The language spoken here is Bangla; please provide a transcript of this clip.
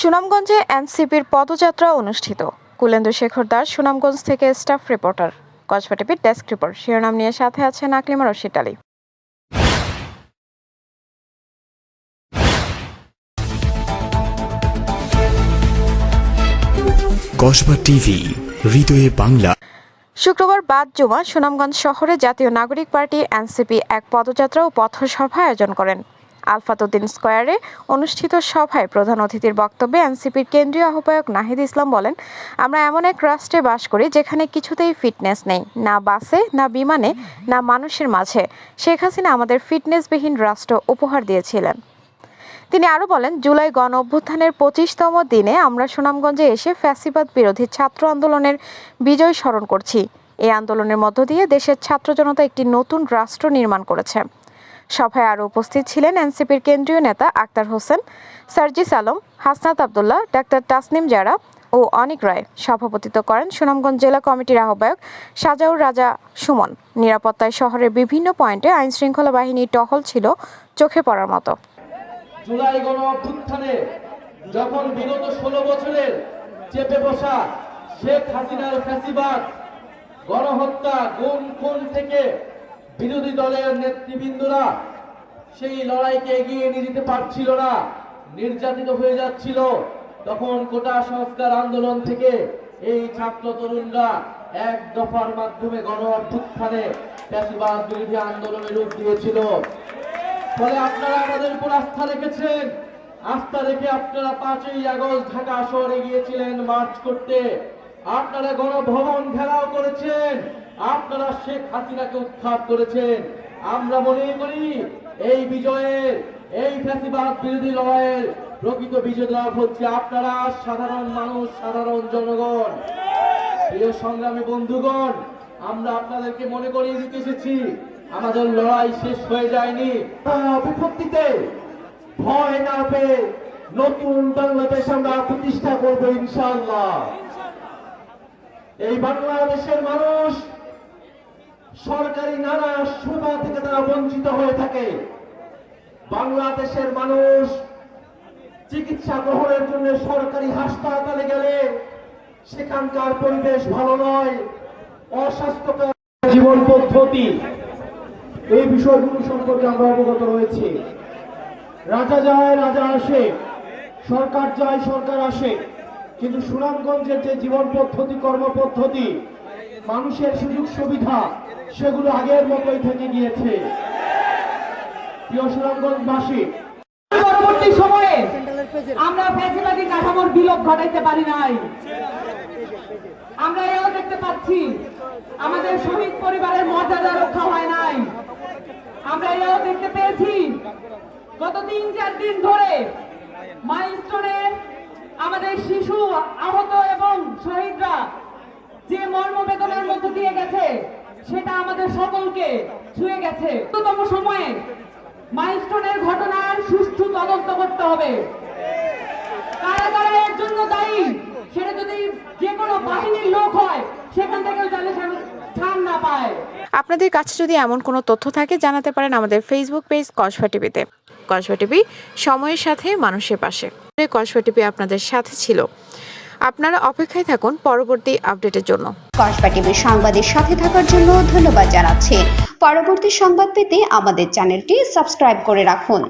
সুনামগঞ্জে এনসিপির পদযাত্রা অনুষ্ঠিত। কুলেন্দু শেখর দাস সুনামগঞ্জ থেকে স্টাফ রিপোর্টার। কসবা টিভির ডেস্ক রিপোর্ট। শিরোনাম নিয়ে সাথে আছেন আকলিমা রশিদ আলী। কসবা টিভি হৃদয়ে বাংলা। শুক্রবার বাদ জুমা সুনামগঞ্জ শহরে জাতীয় নাগরিক পার্টি এনসিপি এক পদযাত্রা ও পথসভা আয়োজন করেন। আলফাতুদ্দিন স্কয়ারে অনুষ্ঠিত সভায় প্রধান অতিথির বক্তব্যে এনসিপির কেন্দ্রীয় আহ্বায়ক নাহিদ ইসলাম বলেন, আমরা এমন এক রাষ্ট্রে বাস করি যেখানে কিছুতেই ফিটনেস নেই, না বাসে, না বিমানে, না মানুষের মাঝে। শেখ হাসিনা আমাদের ফিটনেসবিহীন রাষ্ট্র উপহার দিয়েছিলেন। তিনি আরও বলেন, জুলাই গণ অভ্যুত্থানের পঁচিশতম দিনে আমরা সুনামগঞ্জে এসে ফ্যাসিবাদ বিরোধী ছাত্র আন্দোলনের বিজয় স্মরণ করছি। এই আন্দোলনের মধ্য দিয়ে দেশের ছাত্র জনতা একটি নতুন রাষ্ট্র নির্মাণ করেছে। সভায় আরও উপস্থিত ছিলেন এনসিপির কেন্দ্রীয় নেতা আক্তার হোসেন, সার্জিস আলম, হাসনাত আবদুল্লাহ, ডাক্তার তাসনিম জারা ও অনিক রায়। সভাপতিত্ব করেন সুনামগঞ্জ জেলা কমিটির আহ্বায়ক সাজাউর রাজা সুমন। নিরাপত্তায় শহরের বিভিন্ন পয়েন্টে আইনশৃঙ্খলা বাহিনীর টহল ছিল চোখে পড়ার মতো। জুলাই যখন বিগত ষোলো বছরের চেপে বসা শেখ হাসিনার ফ্যাসিবাদ, গণহত্যা গুম খুন থেকে বিরোধী দলের নেতৃবৃন্দরা সেই লড়াইকে এগিয়ে নিয়ে যেতে পারছিল না, নির্যাতিত হয়ে যাচ্ছিল। তখন কোটা সংস্কার আন্দোলন থেকে এই ছাত্র তরুণরা এক দফার মাধ্যমে গণ অভ্যুত্থানে ফ্যাসিবাদ বিরোধী আন্দোলনের রূপ দিয়েছিল। ফলে আপনারা আমাদের উপর আস্থা রেখেছেন। আস্থা রেখে আপনারা পাঁচই আগস্ট ঢাকা শহরে গিয়েছিলেন মার্চ করতে। আপনারা গণভবন ঘেরাও করেছেন, আপনারা শেখ হাসিনাকে উৎখাত করেছেন। আমরা মনে করি এই বিজয়ের, এই ফ্যাসিবাদ বিরোধী লড়াইয়ের প্রকৃত বিজয় লাভ হচ্ছে আপনারা সাধারণ মানুষ, সাধারণ জনগণ। প্রিয় সংগ্রামী বন্ধুগণ, আমরা আপনাদেরকে মনে করিয়ে দিতে এসেছি, আমাদের লড়াই শেষ হয়ে যায়নি। বিপত্তিতে ভয় না পেয়ে নতুন বাংলাদেশ আমরা প্রতিষ্ঠা করব ইনশাআল্লাহ। এই বাংলাদেশের মানুষ সরকারি নানা সুবিধা থেকে তারা বঞ্চিত হয়ে থাকে। বাংলাদেশের মানুষ চিকিৎসা গ্রহণের জন্য সরকারি হাসপাতালে গেলে সেখানকার পরিবেশ ভালো নয়, অস্বাস্থ্যকর জীবন পদ্ধতি। এই বিষয়গুলো সম্পর্কে আমরা অবগত রয়েছি। রাজা যায়, রাজা আসে, সরকার যায়, সরকার আসে। কিন্তু সুনামগঞ্জের যে জীবন পদ্ধতি, কর্ম পদ্ধতি, মানুষের সুযোগ সুবিধা, সেগুলো আগের মতোই থেকে গিয়েছে। প্রিয় সুনামগঞ্জবাসী কাঠামোর পারি নাই। আমরা দেখতে পাচ্ছি, আমাদের পরিবারের মর্যাদা রক্ষা হয় নাই। আমরা দেখতে পেয়েছি, গত তিন চার দিন ধরে মাইলস্টোনে আমাদের শিশু, আহত এবং শহীদরা যে মর্ম মর্মবেদনার মধ্য দিয়ে গেছে, সেটা আমাদের সকলকে ছুঁয়ে গেছে। দ্রুততম সময়ে মাইলস্টোনের ঘটনার সুষ্ঠু তদন্ত করতে হবে। কারা কারা এর জন্য দায়ী, সেটা যদি যে কোনো বাহিনীর লোক হয়, সেখান থেকেও সে ছাড় না পায়। আপনাদের কাছে যদি এমন কোনো তথ্য থাকে, জানাতে পারেন আমাদের ফেসবুক পেজ কসবা টিভিতে কসবা টিভি সময়ের সাথে মানুষের পাশে। কসবা টিভি আপনাদের সাথে ছিল। আপনারা অপেক্ষায় থাকুন পরবর্তী আপডেটের জন্য। কসবা টিভির সংবাদের সাথে থাকার জন্য ধন্যবাদ জানাচ্ছি। পরবর্তী সংবাদ পেতে আমাদের চ্যানেলটি সাবস্ক্রাইব করে রাখুন।